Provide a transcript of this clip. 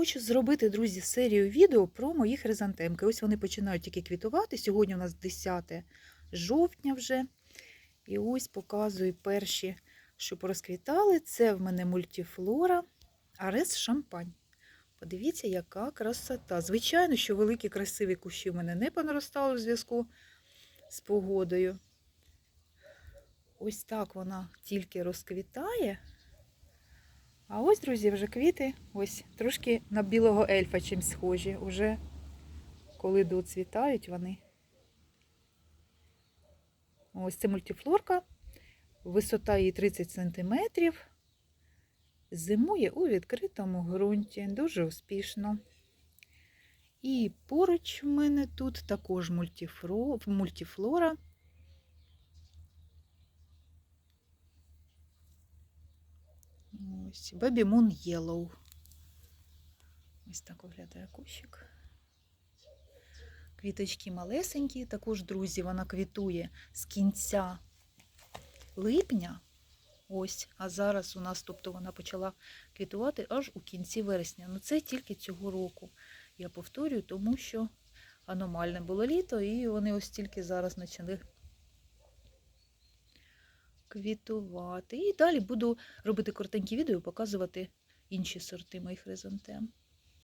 хочу зробити, друзі, серію відео про мої хризантемки. Ось вони починають тільки квітувати. Сьогодні у нас 10 жовтня вже. І ось показую перші, що порозквітали. Це в мене мультифлора, арес шампань. Подивіться, яка красота. Звичайно, що великі красиві кущі в мене не понаростали в зв'язку з погодою. Ось так вона тільки розквітає. А ось, друзі, вже квіти, ось трошки на білого ельфа чим схожі. Уже коли доцвітають вони. Ось це мультифлорка. Висота її 30 см. Зимує у відкритому ґрунті. Дуже успішно. І поруч в мене тут також мультифлора. Ось Baby Moon Yellow. Ось так виглядає кущик. Квіточки малесенькі, також, друзі, вона квітує з кінця липня. Ось, а зараз у нас, тобто вона почала квітувати аж у кінці вересня. Ну це тільки цього року. Я повторюю, тому що аномальне було літо, і вони ось тільки зараз почали квітувати. І далі буду робити коротенькі відео і показувати інші сорти моїх хризантем.